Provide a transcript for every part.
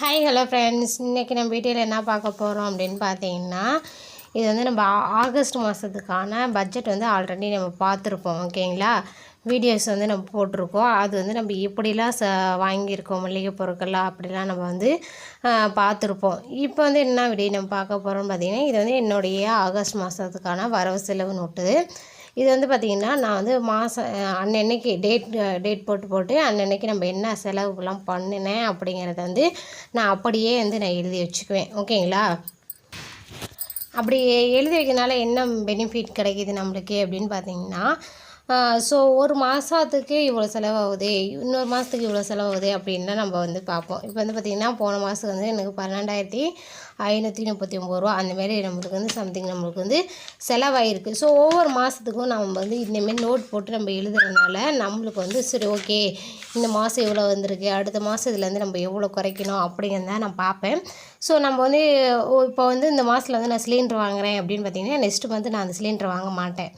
Hi hello friends இன்றைக்கி நம்ம வீட்டில் என்ன பார்க்க போகிறோம் அப்படின்னு பார்த்தீங்கன்னா இது வந்து நம்ம ஆகஸ்ட் மாதத்துக்கான பட்ஜெட் வந்து ஆல்ரெடி நம்ம பார்த்துருப்போம் ஓகேங்களா வீடியோஸ் வந்து நம்ம போட்டிருக்கோம். அது வந்து நம்ம எப்படிலாம் ச வாங்கியிருக்கோம் மளிகை பொருட்கள்லாம் அப்படிலாம் நம்ம வந்து பார்த்துருப்போம். இப்போ வந்து என்ன வீடியோ நம்ம பார்க்க போகிறோம்னு பார்த்திங்கன்னா இது வந்து என்னுடைய ஆகஸ்ட் மாதத்துக்கான வரவு செலவு நோட்டு. இது வந்து பார்த்திங்கன்னா நான் வந்து மாதம் அன்னன்னைக்கு டேட் டேட் போட்டு போட்டு அன்னன்னைக்கு நம்ம என்ன செலவுலாம் பண்ணினேன் அப்படிங்கிறத வந்து நான் அப்படியே வந்து நான் எழுதி வச்சுக்குவேன். ஓகேங்களா? அப்படி எழுதி வைக்கிறதுனால என்ன பெனிஃபிட் கிடைக்கிது நம்மளுக்கு அப்படின்னு பார்த்திங்கன்னா ஸோ ஒரு மாதத்துக்கு இவ்வளோ செலவாகுது இன்னொரு மாதத்துக்கு இவ்வளோ செலவாகுது அப்படின்னா நம்ம வந்து பார்ப்போம். இப்போ வந்து பார்த்திங்கன்னா போன மாதம் வந்து எனக்கு பன்னெண்டாயிரத்தி ஐநூற்றி முப்பத்தி ஒம்பது ரூபா அந்தமாரி நம்மளுக்கு வந்து சம்திங் நம்மளுக்கு வந்து செலவாயிருக்கு. ஸோ ஒவ்வொரு மாதத்துக்கும் நம்ம வந்து இந்தமாரி நோட் போட்டு நம்ம எழுதுறதுனால நம்மளுக்கு வந்து சரி ஓகே இந்த மாதம் இவ்வளோ வந்திருக்கு அடுத்த மாதம் இதுலேருந்து நம்ம எவ்வளோ குறைக்கணும் அப்படிங்கிறத நான் பார்ப்பேன். ஸோ நம்ம வந்து இப்போ வந்து இந்த மாதத்தில் வந்து நான் சிலிண்டர் வாங்குகிறேன் அப்படின்னு பார்த்தீங்கன்னா நெக்ஸ்ட் மந்த் நான் அந்த சிலிண்டர் வாங்க மாட்டேன்.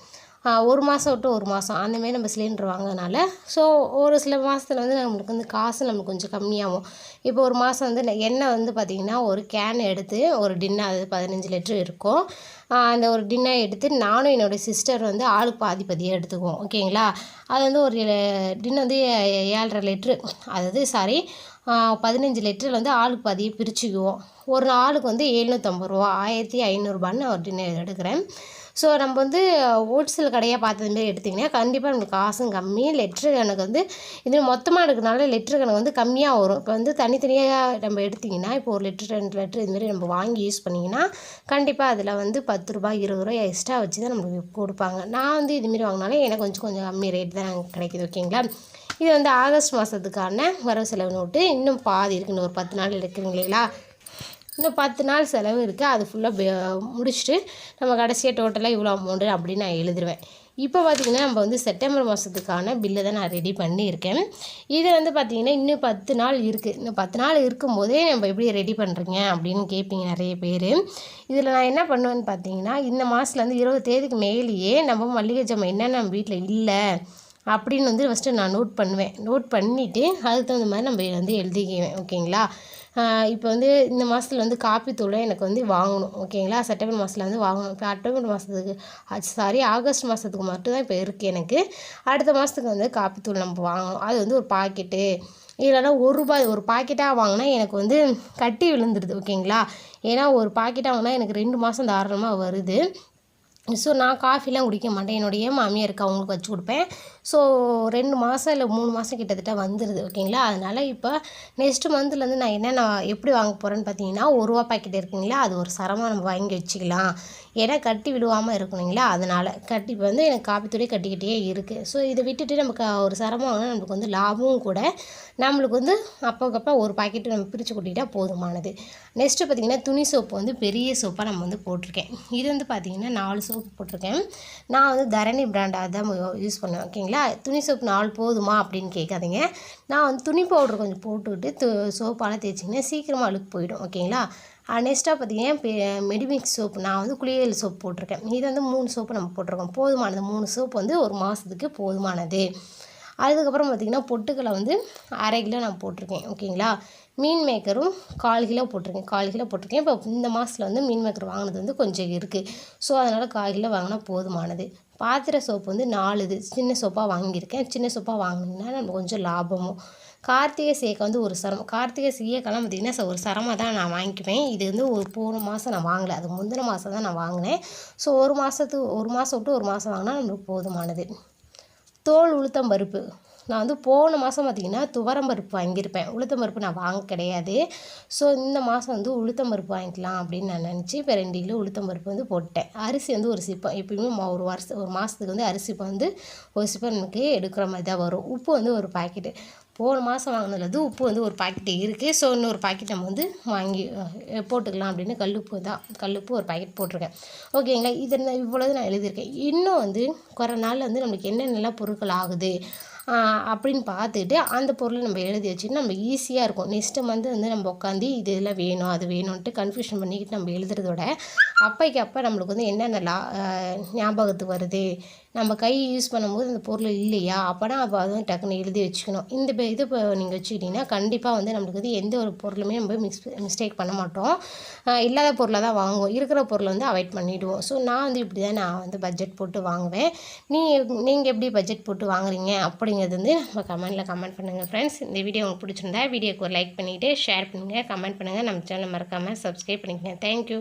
ஒரு மாதம் விட்டு ஒரு மாதம் அந்தமாரி நம்ம சிலிண்டர் வாங்கினால ஸோ ஒரு சில மாதத்தில் வந்து நம்மளுக்கு வந்து காசு நம்மளுக்கு கொஞ்சம் கம்மியாகும். இப்போ ஒரு மாதம் வந்து எண்ணெய் வந்து பார்த்திங்கன்னா ஒரு கேன் எடுத்து ஒரு டின்னர் அது பதினஞ்சு லிட்டர் இருக்கும். அந்த ஒரு டின்னர் எடுத்து நானும் என்னோடய சிஸ்டர் வந்து ஆளுக்கு பாதி பாதியாக எடுத்துக்குவோம் ஓகேங்களா அது வந்து ஒரு டின்னர் வந்து ஏழரை லிட்ரு அதாவது சாரி பதினஞ்சு லிட்டரில் வந்து ஆளுக்கு பாதியை பிரிச்சுக்குவோம். ஒரு ஆளுக்கு வந்து எழுநூற்றம்பது ரூபா ஆயிரத்தி ஐநூறுரூபான்னு ஒரு டின்னர் எடுக்கிறேன். ஸோ நம்ம வந்து ஹோல்சேல் கடையாக பார்த்தது மாரி எடுத்திங்கன்னா கண்டிப்பாக நம்மளுக்கு காசும் கம்மி லெட்ரு கணக்கு வந்து இது மொத்தமாக எடுக்கிறதுனால லெட்ரு கணக்கு வந்து கம்மியாக வரும். இப்போ வந்து தனித்தனியாக நம்ம எடுத்திங்கன்னா இப்போ ஒரு லிட்ரு ரெண்டு லிட்ரு இதுமாரி நம்ம வாங்கி யூஸ் பண்ணிங்கன்னா கண்டிப்பாக அதில் வந்து பத்து ரூபாய் இருபது ரூபாய் எக்ஸ்ட்ரா வச்சு தான் நம்மளுக்கு கொடுப்பாங்க. நான் வந்து இதுமாரி வாங்கினாலே எனக்கு கொஞ்சம் கொஞ்சம் கம்மி ரேட் தான் கிடைக்குது ஓகேங்களா இது வந்து ஆகஸ்ட் மாதத்துக்கான வரவு செலவு நோட்டு இன்னும் பாதி இருக்குன்னு ஒரு பத்து நாள் இருக்குங்க இல்லைங்களா இன்னும் பத்து நாள் செலவு இருக்குது அது ஃபுல்லாக முடிச்சுட்டு நம்ம கடைசியாக டோட்டலாக இவ்வளோ அமௌண்ட்டு அப்படின்னு நான் எழுதிருவேன். இப்போ பார்த்திங்கன்னா நம்ம வந்து செப்டம்பர் மாதத்துக்கான பில்லை தான் நான் ரெடி பண்ணியிருக்கேன். இது வந்து பார்த்திங்கன்னா இன்னும் பத்து நாள் இருக்குது இன்னும் பத்து நாள் இருக்கும்போதே நம்ம எப்படி ரெடி பண்ணுறீங்க அப்படின்னு கேட்பீங்க நிறைய பேர். இதில் நான் என்ன பண்ணுவேன்னு பார்த்தீங்கன்னா இந்த மாதத்துலேருந்து இருபது தேதிக்கு மேலேயே நம்ம மல்லிகை ஜாமான் என்னென்ன நம்ம வீட்டில் இல்லை அப்படின்னு வந்து ஃபஸ்ட்டு நான் நோட் பண்ணுவேன். நோட் பண்ணிவிட்டு அதுக்கு தகுந்த மாதிரி நம்ம வந்து எழுதிக்குவேன். ஓகேங்களா இப்போ வந்து இந்த மாதத்துல வந்து காப்பி தூளை எனக்கு வந்து வாங்கணும். ஓகேங்களா செப்டம்பர் மாதத்தில் வந்து வாங்கணும். இப்போ அக்டோபர் மாதத்துக்கு சாரி ஆகஸ்ட் மாதத்துக்கு மட்டும்தான் இப்போ இருக்குது எனக்கு. அடுத்த மாதத்துக்கு வந்து காப்பி தூள் நம்ம வாங்கணும். அது வந்து ஒரு பாக்கெட்டு இல்லைன்னா ஒரு ரூபாய் ஒரு பாக்கெட்டாக வாங்கினா எனக்கு வந்து கட்டி விழுந்துடுது ஓகேங்களா ஏன்னா ஒரு பாக்கெட்டாக வாங்கினா எனக்கு ரெண்டு மாதம் தாராளமாக வருது. ஸோ நான் காஃபிலாம் குடிக்க மாட்டேன். என்னுடைய மாமியாருக்கு அவங்களுக்கு வச்சு கொடுப்பேன். ஸோ ரெண்டு மாதம் இல்லை மூணு மாதம் கிட்டத்தட்ட வந்துடுது ஓகேங்களா அதனால் இப்போ நெக்ஸ்ட் மந்த்லேருந்து நான் என்ன நான் எப்படி வாங்க போகிறேன்னு பார்த்தீங்கன்னா ஒரு ரூபா பாக்கெட் இருக்குங்களா அது ஒரு சரமாக நம்ம வாங்கி வச்சுக்கலாம். ஏன்னா கட்டி விழுவாமல் இருக்கணுங்களா அதனால் கட்டி இப்போ வந்து எனக்கு காப்பி கட்டிக்கிட்டே இருக்குது ஸோ இதை விட்டுட்டு நமக்கு ஒரு சரமாக வாங்கினா நம்மளுக்கு வந்து லாபமும் கூட நம்மளுக்கு வந்து அப்போக்கப்போ ஒரு பாக்கெட்டு நம்ம பிரித்து கொட்டிட்டா போதுமானது. நெக்ஸ்ட்டு பார்த்திங்கன்னா துணி சோப்பு வந்து பெரிய சோப்பாக நம்ம வந்து போட்டிருக்கேன். இது வந்து பார்த்திங்கன்னா நாலு சோப்பு போட்டிருக்கேன். நான் வந்து தரணி பிராண்டாக தான் யூஸ் பண்ணுவேன். ஓகேங்களா துணி சோப்பு நாலு போதுமா அப்படின்னு கேட்காதீங்க. நான் வந்து துணி பவுடர் கொஞ்சம் போட்டுக்கிட்டு து சோப்பால் தேய்ச்சிங்கன்னா சீக்கிரமாக அழுக்கு போயிடும். ஓகேங்களா நெக்ஸ்ட்டாக பார்த்தீங்கன்னா பெ- மெடிமிக்ஸ் சோப்பு நான் வந்து குளியல் சோப்பு போட்டிருக்கேன். இது வந்து மூணு சோப்பு நம்ம போட்டிருக்கோம். போதுமானது மூணு சோப்பு வந்து ஒரு மாதத்துக்கு போதுமானது. அதுக்கப்புறம் பார்த்திங்கன்னா பொட்டுக்களை வந்து அரை கிலோ நான் போட்டிருக்கேன் ஓகேங்களா? மீன் மேக்கரும் கால் கிலோ போட்டிருக்கேன் கால் கிலோ போட்டிருக்கேன். இப்போ இந்த மாதத்தில் வந்து மீன் மேக்கர் வாங்கினது வந்து கொஞ்சம் இருக்குது ஸோ அதனால் கால் கிலோ வாங்கினா போதுமானது. பாத்திர சோப்பு வந்து நாலு இது சின்ன சோப்பாக வாங்கியிருக்கேன். சின்ன சோப்பாக வாங்கினீங்கன்னா நம்ம கொஞ்சம் லாபமும். கார்த்திகை சேக்கை வந்து ஒரு சரம் கார்த்திகை சீயக்கெல்லாம் பார்த்திங்கன்னா ஒரு சரமாக தான் நான் வாங்கிக்குவேன். இது வந்து ஒரு போன மாதம் நான் வாங்கலை அது முந்தின மாதம் தான் நான் வாங்கினேன். ஸோ ஒரு மாதத்துக்கு ஒரு மாதம் விட்டு ஒரு மாதம் வாங்கினா நம்மளுக்கு போதுமானது. தோல் உளுத்தம் பருப்பு. நான் வந்து போன மாதம் பார்த்திங்கன்னா துவரம் பருப்பு வாங்கியிருப்பேன். உளுத்தம் பருப்பு நான் வாங்க கிடையாது. ஸோ இந்த மாதம் வந்து உளுத்தம் பருப்பு வாங்கிக்கலாம் அப்படின்னு நான் நினச்சி இப்போ ரெண்டு கிலோ உளுத்தம் பருப்பு வந்து போட்டேன் அரிசி வந்து ஒரு சிப்பம். எப்பயுமே ஒரு வருஷம் ஒரு மாதத்துக்கு வந்து அரிசி இப்போ வந்து ஒரு சிப்பம் எனக்கு எடுக்கிற மாதிரி தான் வரும். உப்பு வந்து ஒரு பாக்கெட்டு. போன மாதம் வாங்கினதுல வந்து உப்பு வந்து ஒரு பாக்கெட்டு இருக்குது ஸோ இன்னொரு பாக்கெட் நம்ம வந்து வாங்கி போட்டுக்கலாம் அப்படின்னு கல்லுப்பு தான். கல்லுப்பு ஒரு பாக்கெட் போட்டிருக்கேன். ஓகேங்களா இது நான் இவ்வளவு நான் எழுதியிருக்கேன். இன்னும் வந்து குறை நாள் வந்து நம்மளுக்கு என்னென்னலாம் பொருட்கள் ஆகுது அப்படின்னு பார்த்துட்டு அந்த பொருளை நம்ம எழுதி வச்சுட்டு நம்ம ஈஸியாக இருக்கும். நெக்ஸ்ட்டு மந்த் வந்து நம்ம உட்காந்து இது இதெல்லாம் வேணும் அது வேணும்ன்ட்டு கன்ஃபியூஷன் பண்ணிக்கிட்டு நம்ம எழுதுறதோட அப்பைக்கு அப்போ நம்மளுக்கு வந்து என்னென்ன லா ஞாபகத்துக்கு வருது? நம்ம கை யூஸ் பண்ணும்போது இந்த பொருள் இல்லையா? அப்போனா அப்போ அதுவும் டக்குன்னு எழுதி வச்சுக்கணும். இந்த இது இப்போ நீங்கள் வச்சுக்கிட்டிங்கன்னா கண்டிப்பாக வந்து நம்மளுக்கு வந்து எந்த ஒரு பொருளுமே நம்ம மிஸ் மிஸ்டேக் பண்ண மாட்டோம். இல்லாத பொருளை தான் வாங்குவோம். இருக்கிற பொருளை வந்து அவாய்ட் பண்ணிவிடுவோம் ஸோ நான் வந்து இப்படி தான் நான் வந்து பட்ஜெட் போட்டு வாங்குவேன். நீ நீங்கள் எப்படி பட்ஜெட் போட்டு வாங்குறீங்க? அப்படிங்கிறது வந்து நம்ம கமெண்ட்டில் கமெண்ட் பண்ணுங்கள் ஃப்ரெண்ட்ஸ் இந்த வீடியோ உங்களுக்கு பிடிச்சிருந்தா வீடியோக்கு ஒரு லைக் பண்ணிவிட்டு ஷேர் பண்ணுங்கள் கமெண்ட் பண்ணுங்கள் நம்ம சேனல் மறக்காமல் சப்ஸ்கிரைப் பண்ணிக்கங்க. தேங்க்யூ